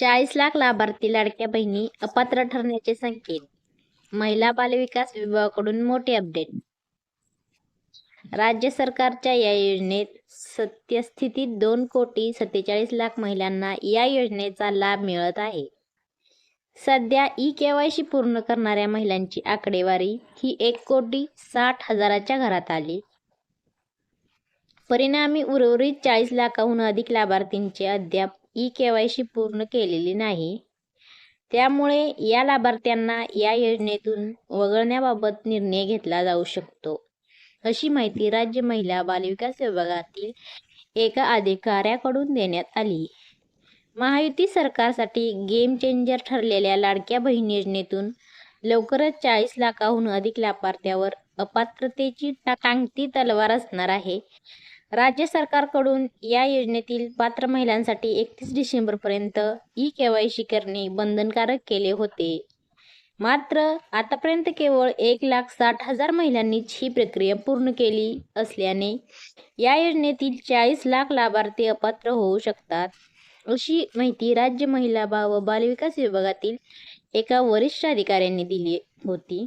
चाळीस लाख लाभार्थी लाडक्या बहिणी अपात्र ठरण्याचे संकेत. महिला बालविकास विभागाकडून मोठे अपडेट राज्य सरकारच्या या योजनेत सत्यस्थितीत दोन कोटी सत्तेचाळीस लाख महिलांना या योजनेचा लाभ मिळत आहे. सध्या ई केवायसी पूर्ण करणाऱ्या महिलांची आकडेवारी ही एक कोटी साठ हजाराच्या घरात आली. परिणामी उर्वरित चाळीस लाखाहून अधिक लाभार्थींचे अद्याप ई केवायसी पूर्ण केलेली नाही. त्यामुळे या लाभार्थ्यांना या योजनेतून वगळण्याबाबत निर्णय घेतला जाऊ शकतो. अशी माहिती राज्य महिला बालविकास विभागातील एका अधिकाऱ्याकडून देण्यात आली. महायुती सरकारसाठी गेम चेंजर ठरलेल्या लाडक्या बहीण योजनेतून लवकरच चाळीस लाखाहून अधिक लाभार्थ्यावर अपात्रतेची टांगती तलवार असणार आहे. राज्य सरकारकडून या योजनेतील पात्र महिलांसाठी एकतीस डिसेंबरपर्यंत ई के वाय सी करणे बंधनकारक केले होते. मात्र आतापर्यंत केवळ एक लाख साठ हजार महिलांनीच ही प्रक्रिया पूर्ण केली असल्याने या योजनेतील चाळीस लाख लाभार्थी अपात्र होऊ शकतात. अशी माहिती राज्य महिला बा व बालविकास विभागातील एका वरिष्ठ अधिकाऱ्यांनी दिली होती.